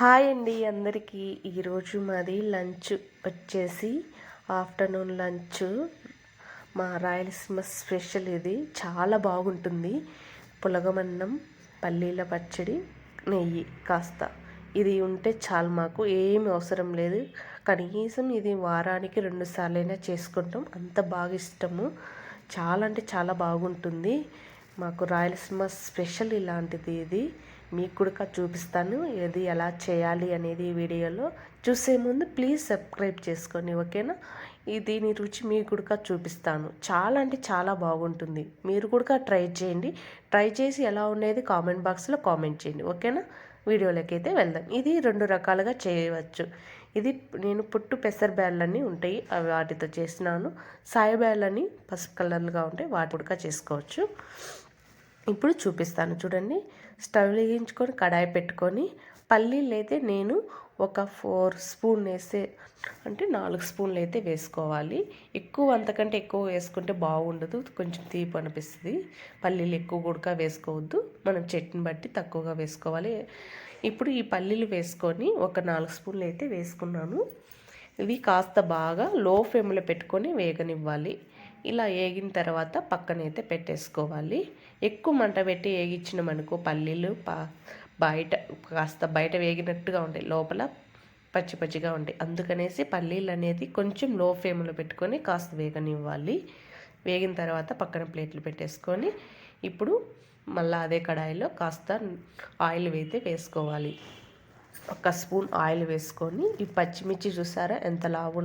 Hi అండి అందరికీ. ఈరోజు మాది లంచ్ వచ్చేసి ఆఫ్టర్నూన్ లంచ్. మా రాయలసీమ స్పెషల్ ఇది. చాలా బాగుంటుంది. పులగమన్నం పల్లీల పచ్చడి నెయ్యి కాస్త. ఇది ఉంటే చాలు మాకు. ఏమి అవసరం లేదు. కనీసం ఇది వారానికి రెండు సార్లైనా చేసుకుంటాం. అంత బాగా ఇష్టము. చాలా అంటే చాలా బాగుంటుంది. మాకు రాయలసీమ స్పెషల్ ఇలాంటిది ఇది. మీకు కూడా చూపిస్తాను ఇది ఎలా చేయాలి అనేది వీడియోలో. చూసే ముందు ప్లీజ్ సబ్స్క్రైబ్ చేసుకొని ఓకేనా? దీని రుచి మీకు కూడా చూపిస్తాను. చాలా అంటే చాలా బాగుంటుంది. మీరు కూడా ట్రై చేయండి. ట్రై చేసి ఎలా ఉండేది కామెంట్ బాక్స్లో కామెంట్ చేయండి ఓకేనా? వీడియోలోకి అయితే వెళ్దాం. ఇది రెండు రకాలుగా చేయవచ్చు. ఇది నేను పుట్టు పెసర బ్యాళ్ళని ఉంటాయి అవి వాటితో చేసినాను సాయి బ్యాళ్ళని పసుపు కలర్లుగా ఉంటాయి వాటి ఉడక చేసుకోవచ్చు. ఇప్పుడు చూపిస్తాను చూడండి. స్టవ్ వెలిగించుకొని కడాయి పెట్టుకొని పల్లీలు అయితే నేను ఒక ఫోర్ స్పూన్ వేస్తే అంటే నాలుగు స్పూన్లు అయితే వేసుకోవాలి. ఎక్కువ అంతకంటే ఎక్కువ వేసుకుంటే బాగుండదు. కొంచెం తీపి అనిపిస్తుంది. పల్లీలు ఎక్కువ కూడా వేసుకోవద్దు. మనం చట్నీ బట్టి తక్కువగా వేసుకోవాలి. ఇప్పుడు ఈ పల్లీలు వేసుకొని ఒక నాలుగు స్పూన్లు అయితే వేసుకున్నాను. ఇవి కాస్త బాగా లో ఫ్లేమ్లో పెట్టుకొని వేగనివ్వాలి. ఇలా వేగిన తర్వాత పక్కనైతే పెట్టేసుకోవాలి. ఎక్కువ మంట పెట్టి వేగించినామనుకో పల్లీలు బయట కాస్త బయట వేగినట్టుగా ఉంటాయి. లోపల పచ్చి పచ్చిగా ఉంటాయి. అందుకనేసి పల్లీలు అనేది కొంచెం లో ఫ్లేమ్లో పెట్టుకొని కాస్త వేగనివ్వాలి. వేగిన తర్వాత పక్కన ప్లేట్లు పెట్టేసుకొని ఇప్పుడు మళ్ళీ అదే కడాయిలో కాస్త ఆయిల్ అయితే వేసుకోవాలి. ఒక స్పూన్ ఆయిల్ వేసుకొని ఈ పచ్చిమిర్చి చూసారా ఎంత లావు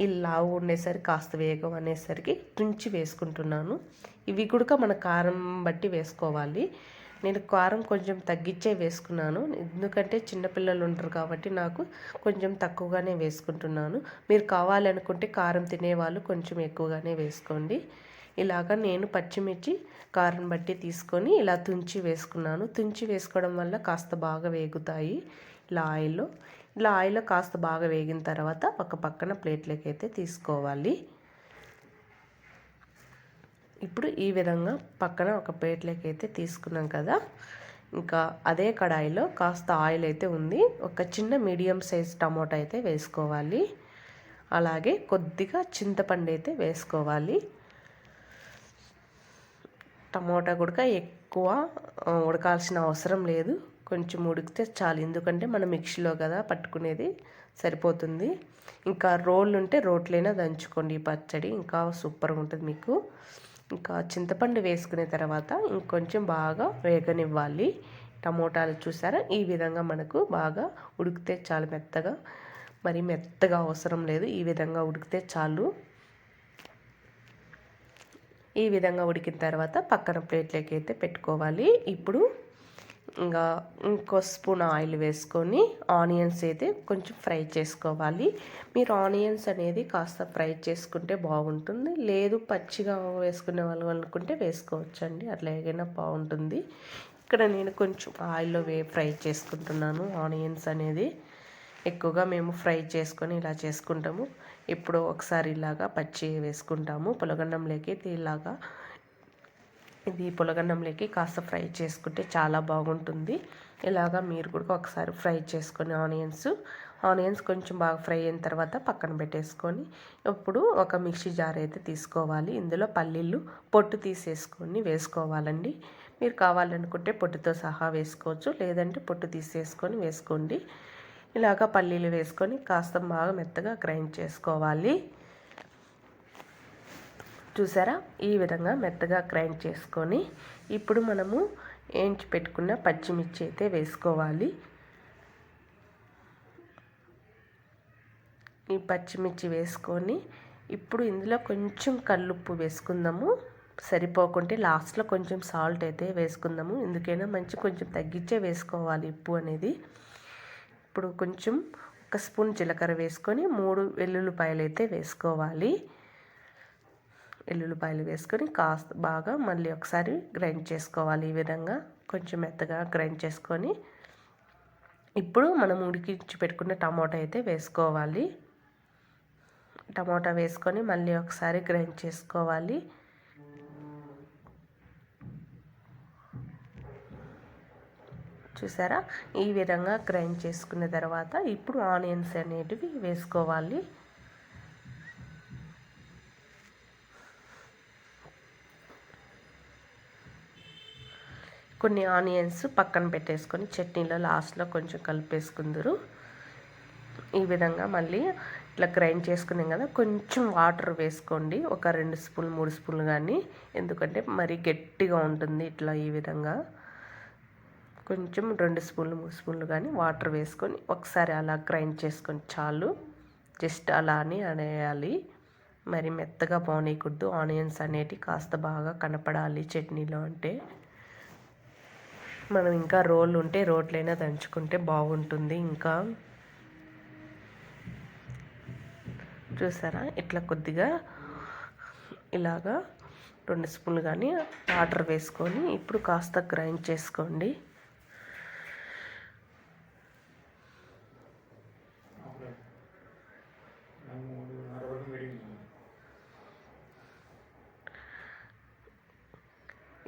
ఈ లావు ఉండేసరికి కాస్త వేగం అనేసరికి తుంచి వేసుకుంటున్నాను. ఇవి కూడా మన కారం బట్టి వేసుకోవాలి. నేను కారం కొంచెం తగ్గించే వేసుకున్నాను. ఎందుకంటే చిన్నపిల్లలు ఉంటారు కాబట్టి నాకు కొంచెం తక్కువగానే వేసుకుంటున్నాను. మీరు కావాలనుకుంటే కారం తినేవాళ్ళు కొంచెం ఎక్కువగానే వేసుకోండి. ఇలాగ నేను పచ్చిమిర్చి కారం బట్టి తీసుకొని ఇలా తుంచి వేసుకున్నాను. తుంచి వేసుకోవడం వల్ల కాస్త బాగా వేగుతాయి. ఇలా ఆయిల్లో ఇలా ఆయిల్లో కాస్త బాగా వేగిన తర్వాత ఒక పక్కన ప్లేట్లోకి అయితే తీసుకోవాలి. ఇప్పుడు ఈ విధంగా పక్కన ఒక ప్లేట్లోకి అయితే తీసుకున్నాం కదా. ఇంకా అదే కడాయిలో కాస్త ఆయిల్ అయితే ఉంది. ఒక చిన్న మీడియం సైజ్ టమోటా అయితే వేసుకోవాలి. అలాగే కొద్దిగా చింతపండు అయితే వేసుకోవాలి. టమోటా కూడా ఎక్కువ ఉడకాల్సిన అవసరం లేదు. కొంచెం ఉడికితే చాలు. ఎందుకంటే మనం మిక్సీలో కదా పట్టుకునేది సరిపోతుంది. ఇంకా రోళ్ళు ఉంటే రోట్లైనా దంచుకోండి ఈ పచ్చడి. ఇంకా సూపర్గా ఉంటుంది మీకు. ఇంకా చింతపండు వేసుకునే తర్వాత ఇంకొంచెం బాగా వేగనివ్వాలి. టమోటాలు చూసారా? ఈ విధంగా మనకు బాగా ఉడికితే చాలు మెత్తగా. మరి మెత్తగా అవసరం లేదు. ఈ విధంగా ఉడికితే చాలు. ఈ విధంగా ఉడికిన తర్వాత పక్కన ప్లేట్లోకి అయితే పెట్టుకోవాలి. ఇప్పుడు ఇంకా ఇంకో స్పూన్ ఆయిల్ వేసుకొని ఆనియన్స్ అయితే కొంచెం ఫ్రై చేసుకోవాలి. మీరు ఆనియన్స్ అనేది కాస్త ఫ్రై చేసుకుంటే బాగుంటుంది. లేదు పచ్చిగా వేసుకునే వాళ్ళు అనుకుంటే వేసుకోవచ్చండి. అట్లా ఏదైనా బాగుంటుంది. ఇక్కడ నేను కొంచెం ఆయిల్లో వే ఫ్రై చేసుకుంటున్నాను ఆనియన్స్ అనేది. ఎక్కువగా మేము ఫ్రై చేసుకొని ఇలా చేసుకుంటాము. ఇప్పుడు ఒకసారి ఇలాగా పచ్చి వేసుకుంటాము. పులగన్నంలోకి ఇలాగా ఇది పులగన్నంలోకి కాస్త ఫ్రై చేసుకుంటే చాలా బాగుంటుంది. ఇలాగా మీరు కూడా ఒకసారి ఫ్రై చేసుకొని ఆనియన్స్ ఆనియన్స్ కొంచెం బాగా ఫ్రై అయిన తర్వాత పక్కన పెట్టేసుకొని ఇప్పుడు ఒక మిక్సీ జార్ అయితే తీసుకోవాలి. ఇందులో పల్లీలు పొట్టు తీసేసుకొని వేసుకోవాలండి. మీరు కావాలనుకుంటే పొట్టుతో సహా వేసుకోవచ్చు. లేదంటే పొట్టు తీసేసుకొని వేసుకోండి. ఇలాగ పల్లీలు వేసుకొని కాస్త బాగా మెత్తగా గ్రైండ్ చేసుకోవాలి. చూసారా? ఈ విధంగా మెత్తగా గ్రైండ్ చేసుకొని ఇప్పుడు మనము ఏంచి పెట్టుకున్న పచ్చిమిర్చి అయితే వేసుకోవాలి. ఈ పచ్చిమిర్చి వేసుకొని ఇప్పుడు ఇందులో కొంచెం కల్లుప్పు వేసుకుందాము. సరిపోకుంటే లాస్ట్లో కొంచెం సాల్ట్ అయితే వేసుకుందాము. ఎందుకైనా మంచి కొంచెం తగ్గించే వేసుకోవాలి ఉప్పు అనేది. ఇప్పుడు కొంచెం ఒక స్పూన్ జీలకర్ర వేసుకొని మూడు వెల్లుల్లిపాయలు అయితే వేసుకోవాలి. వెల్లుల్లిపాయలు వేసుకొని కాస్త బాగా మళ్ళీ ఒకసారి గ్రైండ్ చేసుకోవాలి ఈ విధంగా. కొంచెం మెత్తగా గ్రైండ్ చేసుకొని ఇప్పుడు మనం ఉడికించి పెట్టుకున్న టమాటా అయితే వేసుకోవాలి. టమాటా వేసుకొని మళ్ళీ ఒకసారి గ్రైండ్ చేసుకోవాలి. చూసారా? ఈ విధంగా గ్రైండ్ చేసుకున్న తర్వాత ఇప్పుడు ఆనియన్స్ అనేటివి వేసుకోవాలి. కొన్ని ఆనియన్స్ పక్కన పెట్టేసుకొని చట్నీలో లాస్ట్లో కొంచెం కలిపేసుకుందరు. ఈ విధంగా మళ్ళీ ఇట్లా గ్రైండ్ చేసుకున్నాం కదా కొంచెం వాటర్ వేసుకోండి. ఒక రెండు స్పూన్లు మూడు స్పూన్లు కానీ ఎందుకంటే మరీ గట్టిగా ఉంటుంది ఇట్లా ఈ విధంగా. కొంచెం రెండు స్పూన్లు మూడు స్పూన్లు కానీ వాటర్ వేసుకొని ఒకసారి అలా గ్రైండ్ చేసుకొని చాలు. జస్ట్ అలా అని అనేయాలి. మరి మెత్తగా పోనీయకూడదు. ఆనియన్స్ అనేటివి కాస్త బాగా కనపడాలి చట్నీలో అంటే. మనం ఇంకా రోల్ ఉంటే రోట్లైనా దంచుకుంటే బాగుంటుంది ఇంకా. చూసారా? ఇట్లా కొద్దిగా ఇలాగా రెండు స్పూన్లు కానీ వాటర్ వేసుకొని ఇప్పుడు కాస్త గ్రైండ్ చేసుకోండి.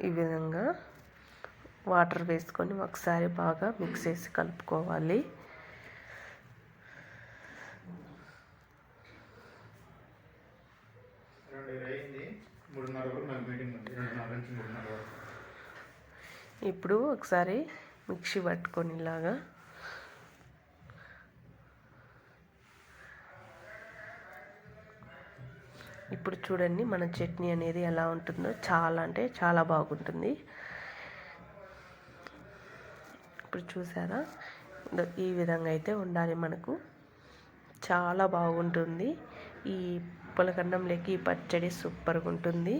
ఈ విధంగా వాటర్ వేసుకొని ఒకసారి బాగా మిక్స్ చేసి కలుపుకోవాలి. ఇప్పుడు ఒకసారి మిక్సీ పట్టుకొని ఇలాగా ఇప్పుడు చూడండి మన చట్నీ అనేది ఎలా ఉంటుందో. చాలా అంటే చాలా బాగుంటుంది. ఇప్పుడు చూసారా? ఈ విధంగా అయితే ఉండాలి మనకు. చాలా బాగుంటుంది. ఈ పులకన్నంలోకి ఈ పచ్చడి సూపర్గా ఉంటుంది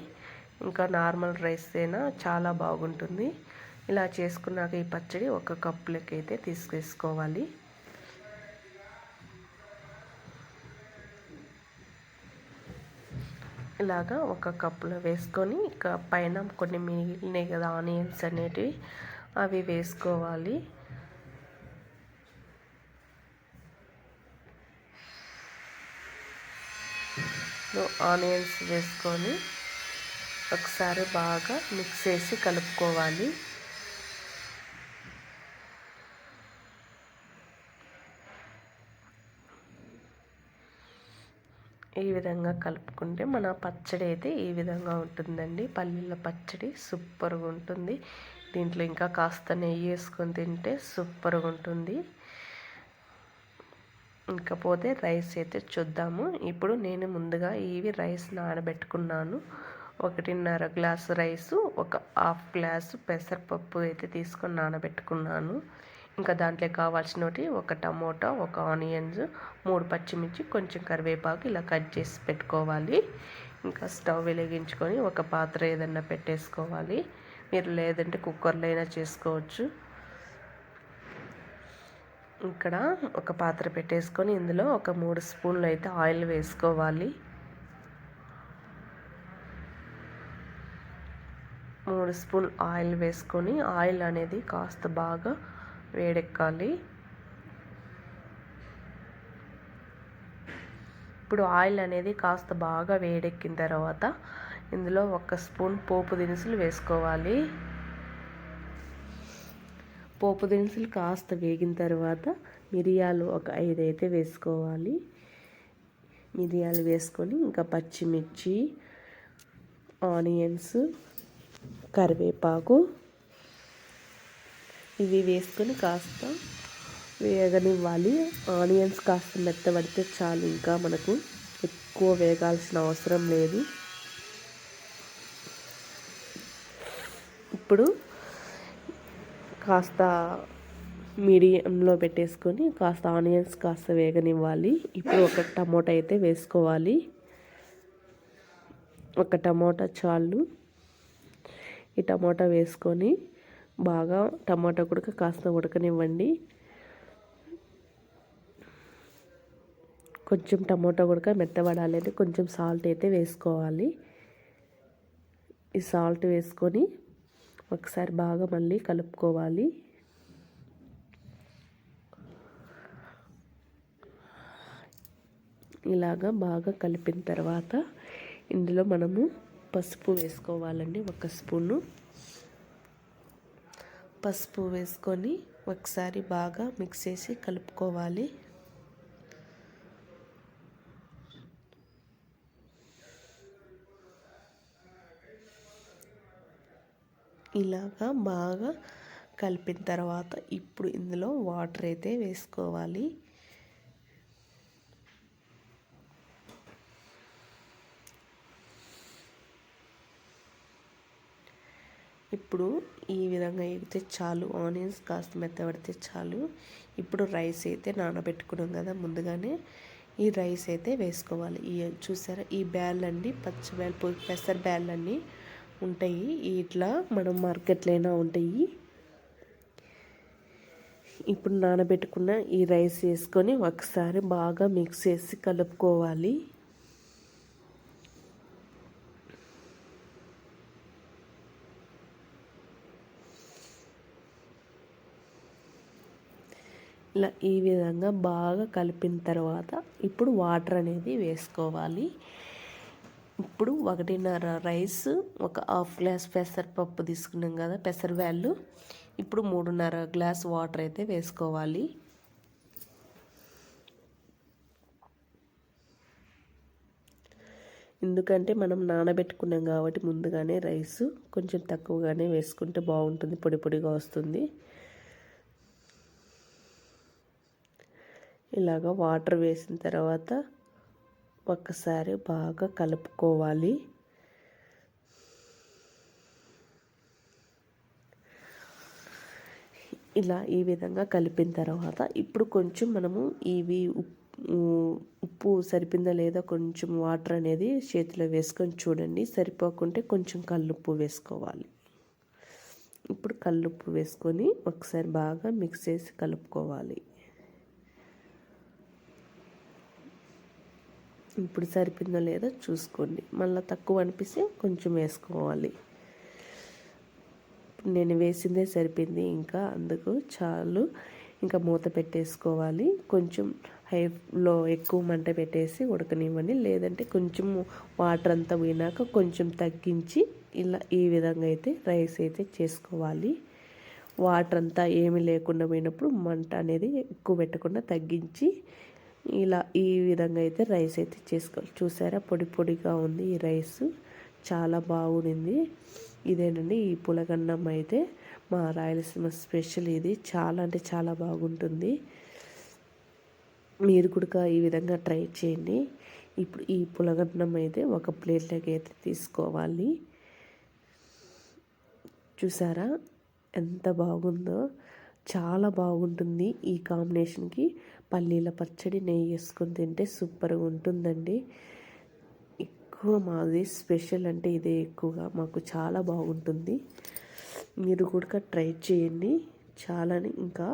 ఇంకా నార్మల్ రైస్ అయినా చాలా బాగుంటుంది. ఇలా చేసుకున్నాక ఈ పచ్చడి ఒక కప్పులకి అయితే తీసుకెసుకోవాలి ఇలాగా ఒక కప్పులో వేసుకొని ఇక పైన కొన్ని మిగిలినాయి కదా ఆనియన్స్ అనేటివి అవి వేసుకోవాలి. ఆనియన్స్ వేసుకొని ఒకసారి బాగా మిక్స్ చేసి కలుపుకోవాలి. ఈ విధంగా కలుపుకుంటే మన పచ్చడి అయితే ఈ విధంగా ఉంటుందండి. పల్లీల పచ్చడి సూపర్గా ఉంటుంది. దీంట్లో ఇంకా కాస్త నెయ్యి వేసుకొని తింటే సూపర్గా ఉంటుంది. ఇంకపోతే రైస్ అయితే చూద్దాము. ఇప్పుడు నేను ముందుగా ఇవి రైస్ నానబెట్టుకున్నాను. ఒకటిన్నర గ్లాసు రైసు ఒక హాఫ్ గ్లాసు పెసరపప్పు అయితే తీసుకొని నానబెట్టుకున్నాను. ఇంకా దాంట్లో కావాల్సినవి ఒక టమోటా ఒక ఆనియన్స్ మూడు పచ్చిమిర్చి కొంచెం కరివేపాకు ఇలా కట్ చేసి పెట్టుకోవాలి. ఇంకా స్టవ్ వెలిగించుకొని ఒక పాత్ర ఏదన్నా పెట్టేసుకోవాలి. మీరు లేదంటే కుక్కర్లో అయినా చేసుకోవచ్చు. ఇక్కడ ఒక పాత్ర పెట్టేసుకొని ఇందులో ఒక మూడు స్పూన్లు అయితే ఆయిల్ వేసుకోవాలి. మూడు స్పూన్ ఆయిల్ వేసుకొని ఆయిల్ అనేది కాస్త బాగా వేడెక్కాలి. ఇప్పుడు ఆయిల్ అనేది కాస్త బాగా వేడెక్కిన తర్వాత ఇందులో ఒక స్పూన్ పోపు దినుసులు వేసుకోవాలి. పోపు దినుసులు కాస్త వేగిన తర్వాత మిరియాలు ఒక ఐదు అయితే వేసుకోవాలి. మిరియాలు వేసుకొని ఇంకా పచ్చిమిర్చి ఆనియన్స్ కరివేపాకు ఇవి వేసుకొని కాస్త వేగనివ్వాలి. ఆనియన్స్ కాస్త మెత్తబడితే చాలు ఇంకా మనకు ఎక్కువ వేగాల్సిన అవసరం లేదు. ఇప్పుడు కాస్త మీడియంలో పెట్టేసుకొని కాస్త ఆనియన్స్ కాస్త వేగనివ్వాలి. ఇప్పుడు ఒక టమోటా అయితే వేసుకోవాలి. ఒక టమోటా చాలు. ఈ టమోటా వేసుకొని బాగా టమాటా కూడా కాస్త ఉడకనివ్వండి. కొంచెం టమోటా కూడా అంటే కొంచెం సాల్ట్ అయితే వేసుకోవాలి. ఈ సాల్ట్ వేసుకొని ఒకసారి బాగా మళ్ళీ కలుపుకోవాలి. ఇలాగా బాగా కలిపిన తర్వాత ఇందులో మనము పసుపు వేసుకోవాలండి ఒక స్పూను. పసుపు వేసుకొని ఒకసారి బాగా మిక్స్ చేసి కలుపుకోవాలి. ఇలాగా బాగా కలిపిన తర్వాత ఇప్పుడు ఇందులో వాటర్ అయితే వేసుకోవాలి. ఇప్పుడు ఈ విధంగా ఎగితే చాలు ఆనియన్స్ కాస్త మెత్తబడితే చాలు. ఇప్పుడు రైస్ అయితే నానబెట్టుకున్నాం కదా ముందుగానే. ఈ రైస్ అయితే వేసుకోవాలి. ఈ చూసారా? ఈ బ్యాల్ అండి పచ్చి బ్యాల్ పెసర బ్యాల్ అన్నీ ఉంటాయి. ఇట్లా మనం మార్కెట్లో అయినా ఉంటాయి. ఇప్పుడు నానబెట్టుకున్న ఈ రైస్ వేసుకొని ఒకసారి బాగా మిక్స్ చేసి కలుపుకోవాలి. ఇలా ఈ విధంగా బాగా కలిపిన తర్వాత ఇప్పుడు వాటర్ అనేది వేసుకోవాలి. ఇప్పుడు ఒకటిన్నర రైస్ ఒక హాఫ్ గ్లాస్ పెసరపప్పు తీసుకున్నాం కదా పెసర వ్యాళ్ళు ఇప్పుడు మూడున్నర గ్లాస్ వాటర్ అయితే వేసుకోవాలి. ఎందుకంటే మనం నానబెట్టుకున్నాం కాబట్టి ముందుగానే రైస్ కొంచెం తక్కువగానే వేసుకుంటే బాగుంటుంది పొడి పొడిగా వస్తుంది. ఇలాగ వాటర్ వేసిన తర్వాత ఒక్కసారి బాగా కలుపుకోవాలి. ఇలా ఈ విధంగా కలిపిన తర్వాత ఇప్పుడు కొంచెం మనము ఇవి ఉప్పు సరిపోయిందా లేదా కొంచెం వాటర్ అనేది చేతిలో వేసుకొని చూడండి. సరిపోకుంటే కొంచెం కల్లుప్పు వేసుకోవాలి. ఇప్పుడు కల్లుప్పు వేసుకొని ఒకసారి బాగా మిక్స్ చేసి కలుపుకోవాలి. ఇప్పుడు సరిపోయిందో లేదో చూసుకోండి. మళ్ళీ తక్కువ అనిపిస్తే కొంచెం వేసుకోవాలి. నేను వేసిందే సరిపోయింది. ఇంకా అందుకు చాలు. ఇంకా మూత పెట్టేసుకోవాలి. కొంచెం హైలో ఎక్కువ మంట పెట్టేసి ఉడకనివ్వండి. లేదంటే కొంచెం వాటర్ అంతా పోయినాక కొంచెం తగ్గించి ఇలా ఈ విధంగా అయితే రైస్ అయితే చేసుకోవాలి. వాటర్ అంతా ఏమీ లేకుండా పోయినప్పుడు మంట అనేది ఎక్కువ పెట్టకుండా తగ్గించి ఇలా ఈ విధంగా అయితే రైస్ అయితే చేసుకోవాలి చూసారా? పొడి పొడిగా ఉంది ఈ రైస్. చాలా బాగుంది ఇదేనండి ఈ పులగన్నం అయితే. మా రాయలసీమ స్పెషల్ ఇది. చాలా అంటే చాలా బాగుంటుంది. మీరు కూడా ఈ విధంగా ట్రై చేయండి. ఇప్పుడు ఈ పులగన్నం అయితే ఒక ప్లేట్లోకి అయితే తీసుకోవాలి. చూసారా? ఎంత బాగుందో. చాలా బాగుంటుంది ఈ కాంబినేషన్కి. పల్లీల పచ్చడి నెయ్యి వేసుకొని తింటే సూపర్గా ఉంటుందండి. ఎక్కువ మాది స్పెషల్ అంటే ఇదే ఎక్కువగా. మాకు చాలా బాగుంటుంది. మీరు కూడా ట్రై చేయండి. చాలా ఇంకా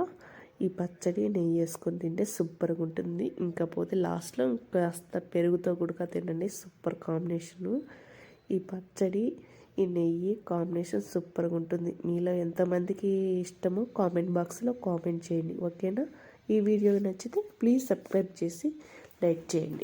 ఈ పచ్చడి నెయ్యి వేసుకొని తింటే సూపర్గా ఉంటుంది. ఇంకా పోతే లాస్ట్లో కాస్త పెరుగుతో కూడా తినండి. Super combination. ఈ పచ్చడి ఈ నెయ్యి కాంబినేషన్ సూపర్గా ఉంటుంది. మీలో ఎంతమందికి ఇష్టమో కామెంట్ బాక్స్లో కామెంట్ చేయండి. ఓకేనా? ఈ వీడియో నచ్చితే ప్లీజ్ సబ్స్క్రైబ్ చేసి లైక్ చేయండి.